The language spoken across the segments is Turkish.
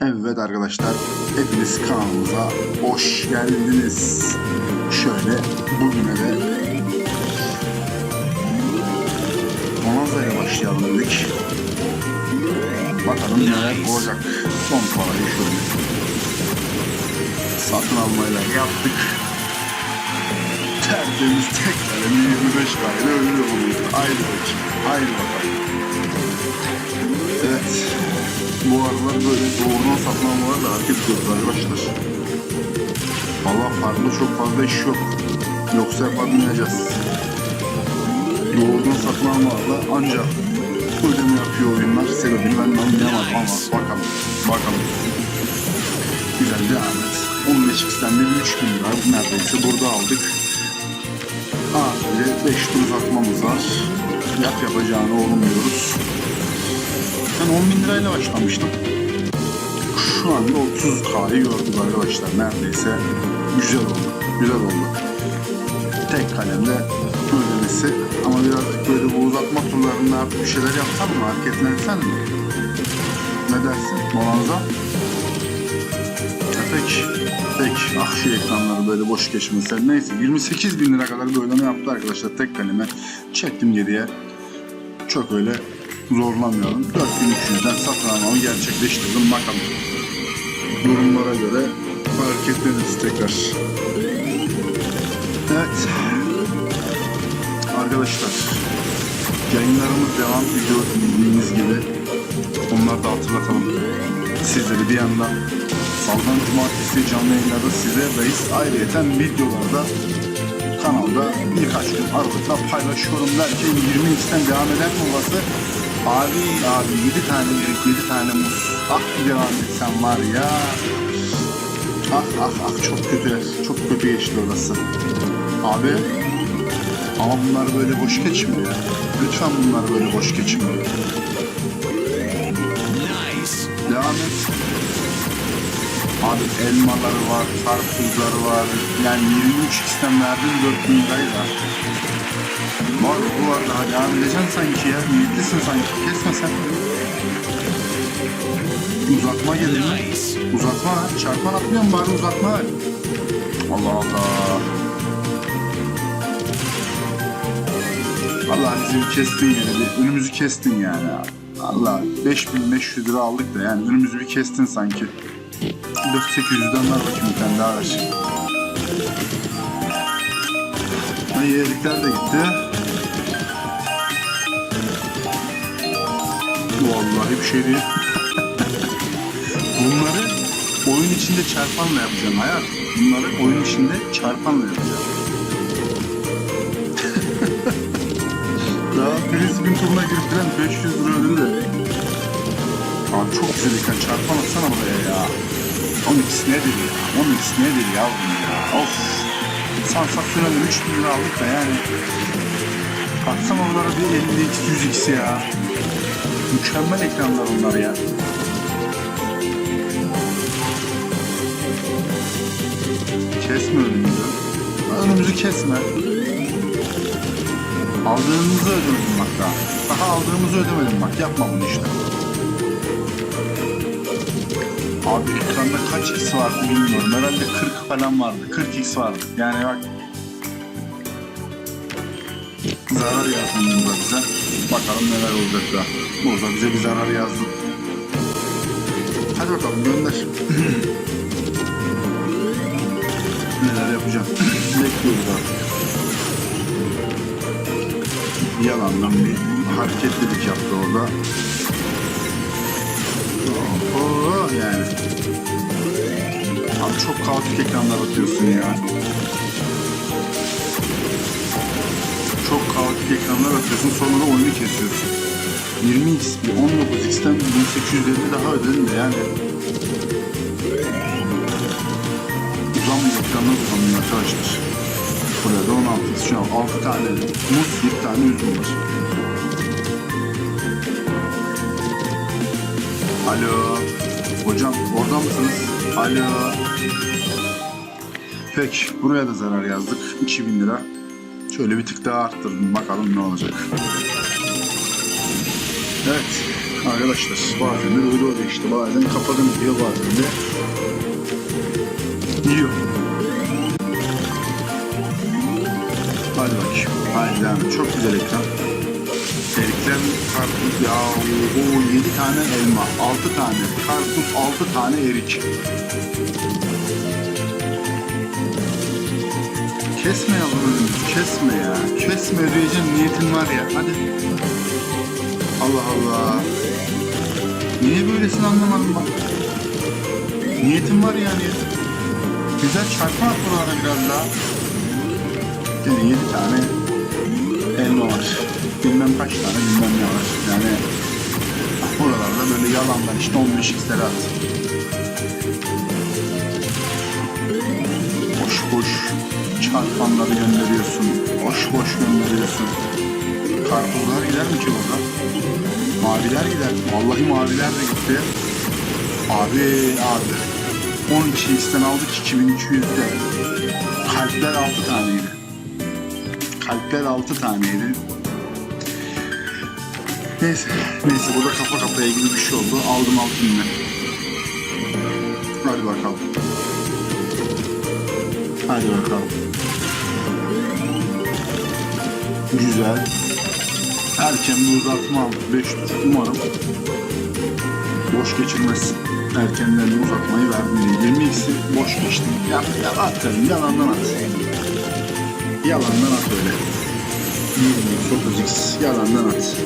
Evet arkadaşlar, hepiniz kanalımıza hoş geldiniz. Şöyle bugüne de Bonanza'ya başlayalım dedik. Bakalım neler olacak. Son parayı şöyle satın almayla yaptık. Tertemiz tek kalemi 25 kayla öyle oluyor. Haydi bakayım, haydi bakalım. Evet. Bu aralar böyle doğrudan satın almalar da hareket ediyoruz arkadaşlar. Valla farklı çok fazla iş yok. Yoksa yapamayacağız. Doğrudan satın almalarla ancak ödeme yapıyor oyunlar. Sebebini ben anlayamadım ama bakalım. Bakalım. Güzel devam et. 15x'ten de 3 bin lira neredeyse burada aldık. Abi 5 tur uzatmamız var. Yap yapacağını olmuyoruz. Ben 10 bin lirayla başlamıştım. Şu anda 30K'yı gördük arkadaşlar. Neredeyse güzel oldu. Güzel oldu. Tek kalemde ödemesi. Ama birazcık böyle bu uzatma turlarında bir şeyler yapsam mı? Hareketlensen mi? Ne dersin? Bonanza? Peki. Peki. Ah şu ekranları böyle boş geçmese. Neyse 28 bin lira kadar bir ödeme yaptı arkadaşlar. Tek kaleme. Çektim geriye. Çok öyle zorlamayalım. 4300'den satın almamı gerçekleştirdim. Bakalım. Durumlara göre hareketleniriz tekrar. Evet. Arkadaşlar. Yayınlarımız devam ediyor bildiğiniz gibi. Onları da hatırlatalım. Sizleri bir yandan Saldan Cumartesi canlı yayınlarda sizlerleyiz. Ayrıca videolarda kanalda birkaç gün aralıkla paylaşıyorum derken 20x'ten devam eden olması abi abi 7 tane erik 7 tane muz. Ah bir devam etsen var ya. Ah ah ah çok kötü çok kötü geçti orası. Abi ama bunlar böyle boş geçmiyor ya. Lütfen bunlar böyle boş geçmiyor. Devam et. Abi elmaları var, karpuzları var. Yani 23x'ten verdiğim 4000 lirayı var. Bu var daha devam edeceksin sanki ya. Niyetlisin sanki. Kesme sen. Uzatma gelir mi? Uzatma. Çarpan atmıyor mu bari uzatma. Allah Allah. Allah bizim kestin yani. Bir önümüzü kestin yani. Allah 5500 lira aldık da yani önümüzü bir kestin sanki. 4800'den ver bakayım bir tane daha ver. Ay yerlikler de gitti. Vallahi bir şey değil. Bunları oyun içinde çarpanla yapacağım hayat. Bunları oyun içinde çarpanla yapacağım. Daha Brisbane turuna girip falan 500 lira ödedi de. Abi çok güzel ekran çarpan atsana buraya ya. 12 nedir ya? 12 nedir yavrum ya? Of. Sansasyonel 3 bin lira aldık da yani. Baksana onlara bir 50x 100x ya. Mükemmel ekranlar onlar ya. Kesme önümüzü. Önümüzü kesme. Aldığımızı ödemedim bak daha. Daha aldığımızı ödemedim bak. Yapma bunu işte. Abi ekranda kaç x vardı bilmiyorum. Herhalde 40 falan vardı. 40x vardı. Yani bak. Zarar yazdın burada bize. Bakalım neler olacak da. Burada bize bir zarar yazdın. Hadi bakalım gönder. neler yapacağım. Bekliyoruz artık. Yalandan bir hareketlilik yaptı orada. Oo, yani. Abi çok kaotik ekranlar atıyorsun ya. Çok kaotik ekranlar atıyorsun sonra da oyunu kesiyorsun. 20x bir 19x'ten 1850 daha ödedin de yani. Uzanmıyor ekranlar uzanmıyor arkadaşlar. Burada 16 şu an 6 tane muz 7 tane üzüm var. Alo. Hocam orada mısınız? Alo. Peki buraya da zarar yazdık. 2000 lira. Şöyle bir tık daha arttırdım. Bakalım ne olacak. Evet arkadaşlar bazen de böyle oluyor işte bazen kafadan gidiyor bazen de yiyor. Hadi bakayım. Hadi devam. Çok güzel ekran. Erikler karpuz ya o 7 tane elma, 6 tane karpuz, 6 tane erik. Kesme yavrum, kesme ya. Kesme ödeyeceğim niyetin var ya. Hadi. Allah Allah. Niye böylesin anlamadım bak. Niyetim var yani. Güzel çarpma at buralara biraz daha. Yine 7 tane elma var. Bilmem kaç tane bilmem ne var. Yani buralarda böyle yalandan işte 15 x'leri at. Boş çarpanları gönderiyorsun. Boş boş gönderiyorsun. Karpuzlar gider mi ki burada? Maviler gider. Vallahi maviler de gitti. Abi abi. 12 x'ten aldık 2200'de. Kalpler 6 taneydi. Kalpler 6 taneydi. Neyse, neyse burada kafa kafaya gibi bir şey oldu. Aldım altın yine. Hadi bakalım. Hadi bakalım. Güzel. Erken bir uzatma aldık. 5 tur. Umarım boş geçirmezsin. Erkenden bir uzatmayı diye. 20 x'i boş geçtim. Ya, ya at canım, yalandan at. Yalandan at öyle. 20 x 30 x yalandan at.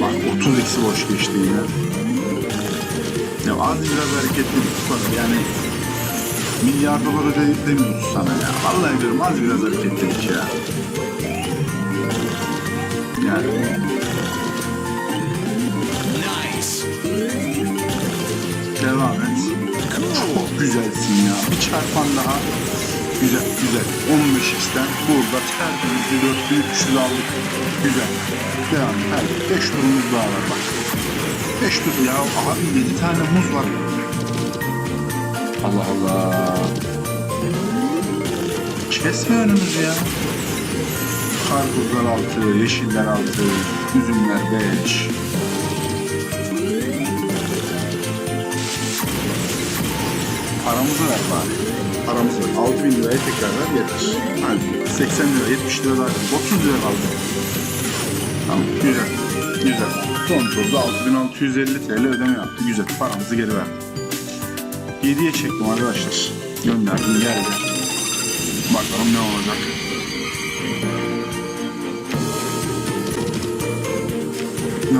Bak 30 x'i boş geçti yine. Ya az biraz hareketli kadar yani milyar dolar öde demiyoruz sana ya. Vallahi diyorum az biraz hareketlilik ya. Yani devam et. Çok güzelsin ya. Bir çarpan daha. Güzel, güzel. 15x'ten burada tertemiz bir 4300 aldık. Güzel. Devam et. Hadi 5 turumuz daha var bak. 5 tur ya. Abi 7 tane muz var. Allah Allah. Kesme önümüzü ya. Karpuzlar altı, yeşiller altı, üzümler beş. Paramızı ver bari. Paramızı ver. 6 bin liraya tekrar ver yeter. Hadi 80 lira, 70 lira daha 30 lira kaldı. Tamam güzel. Güzel. Son turda 6650 TL ödeme yaptı. Güzel. Paramızı geri verdi. 7'ye çektim arkadaşlar. Gönderdim geldi. Bakalım ne olacak.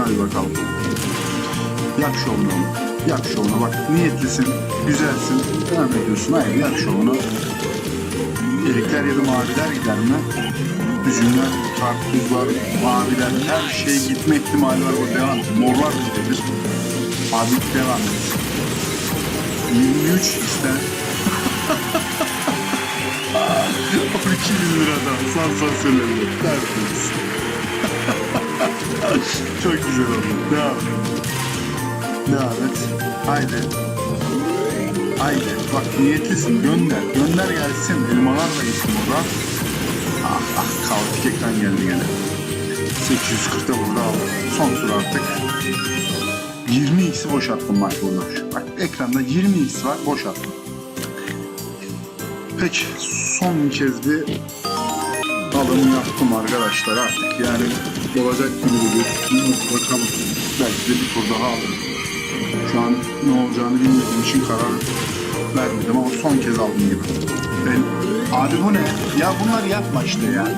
Hadi bakalım. Yap şovunu oğlum. Yap şovunu bak. Niyetlisin, güzelsin. Devam ediyorsun. Hayır yap şovunu. Erikler ya da maviler gider mi? Üzümler, karpuzlar, maviler her şey gitme ihtimali var. Bu devam. Morlar da gidebilir. Abi devam et. 23 ister. 12 bin liradan sansasyonel tertemiz. Çok güzel oldu. Devam. Devam et. Haydi. Haydi. Bak niyetlisin. Gönder. Gönder gelsin. Elmalar da gitsin burada. Ah ah kaotik ekran geldi gene. 840'da burada aldım. Son tur artık. 20x'i boş attım bak burada. Bak ekranda 20x var boş attım. Peki son kez bir alım yaptım arkadaşlar artık yani olacak gibi duruyor. Bakalım belki de bir tur daha alırım. Şu an ne olacağını bilmediğim için karar vermedim ama son kez aldım gibi. Ben, abi bu ne? Ya bunları yapma işte ya.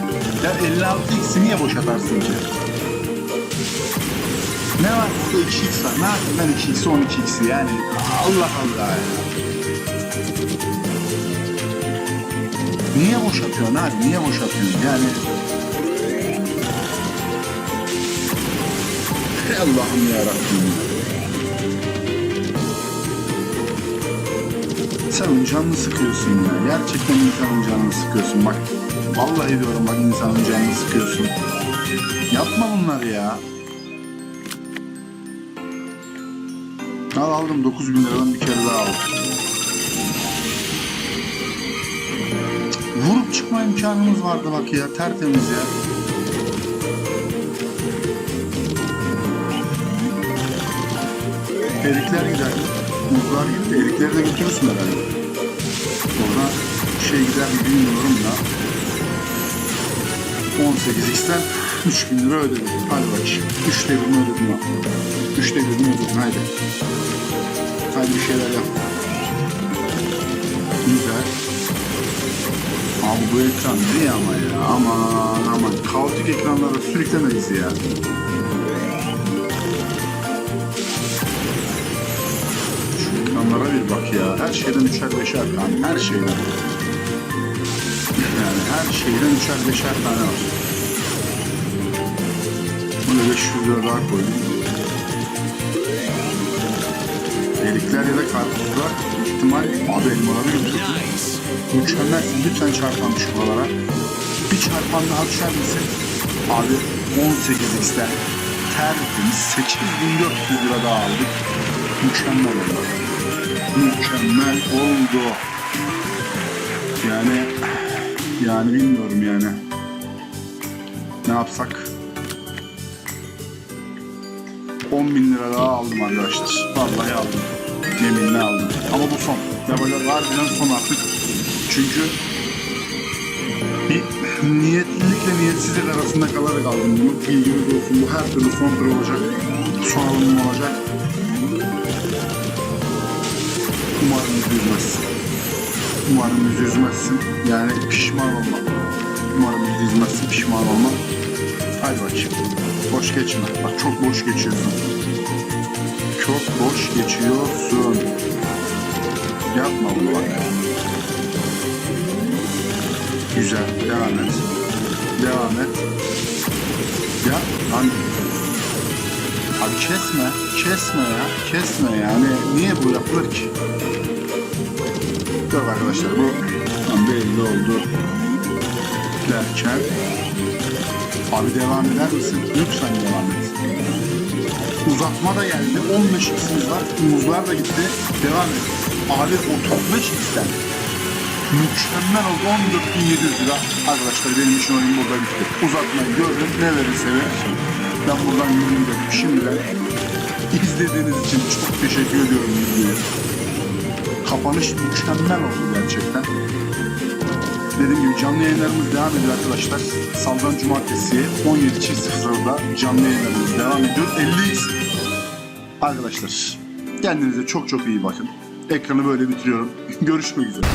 Ya 56x'i niye boş atarsın ki? Ne var burada 2x var. Ne yapayım ben 2x'i 12x'i yani. Allah Allah ya. Niye boş abi? Niye boş atıyorsun? Yani Allah'ım ya Rabbim. Sen canını sıkıyorsun ya. Gerçekten insanın canını sıkıyorsun. Bak vallahi diyorum bak insanın canını sıkıyorsun. Yapma bunları ya. Al aldım 9 bin liradan bir kere daha aldım. Vurup çıkma imkanımız vardı bak ya tertemiz ya. Erikler gider. Muzlar gitti. Erikleri de götürürsün herhalde. Orada şey gider mi bilmiyorum da. 18x'ten 3000 lira ödedim. Hadi bakayım. Üçte birini ödedim lan. Üçte birini ödedim. Haydi. Hadi bir şeyler yap. Güzel. Abi bu ekran ne ama ya? Aman aman. Kaotik ekranlara sürüklemeyiz ya. Şu ekranlara bir bak ya. Her şeyden üçer beşer tane. Her şeyden. Yani her şeyden üçer beşer tane var. Bunu 500 lira daha koydum. Erikler ya da karpuzlar ihtimal abi elmaları götürdüm. Mükemmelsin. Lütfen çarpan düş buralara. Bir çarpan daha düşer misin? Abi 18x'ten tertemiz 8400 lira daha aldık. Mükemmel oldu. Mükemmel oldu. Yani yani bilmiyorum yani. Ne yapsak? 10 bin lira daha aldım arkadaşlar. Vallahi aldım. Yeminle aldım. Ama bu son. Yapacak harbiden son artık. Çünkü bir niyetlilikle niyetsizlik arasında kalarak aldım bunu. Bilginiz olsun. Bu her türlü son tur olacak. Son alımım olacak. Umarım yüzü üzmezsin. Umarım yüzü üzmezsin. Yani pişman olma. Umarım yüzü üzmezsin. Pişman olma. Hadi bakayım. Boş geçme. Bak çok boş geçiyorsun. Çok boş geçiyorsun. Yapma bunu bak. Güzel. Devam et. Devam et. Ya lan. Abi kesme. Kesme ya. Kesme yani. Niye bu yapılır ki? Yok arkadaşlar bu tam belli oldu. Derken Abi devam eder misin? Lütfen devam et. Uzatma da geldi. 15 x'imiz var. Muzlar da gitti. Devam et. Abi 35 x'ten. Mükemmel oldu. 14.700 lira. Arkadaşlar benim için oyun burada bitti. Uzatmayı gördüm. Ne verirse ver. Ben buradan yürüyeyim dedim. Şimdiden izlediğiniz için çok teşekkür ediyorum videoya. Kapanış mükemmel oldu gerçekten. Dediğim gibi canlı yayınlarımız devam ediyor arkadaşlar. Saldan Cumartesi 17.00'da canlı yayınlarımız devam ediyor. 50'yiz. Arkadaşlar kendinize çok çok iyi bakın. Ekranı böyle bitiriyorum. Görüşmek üzere.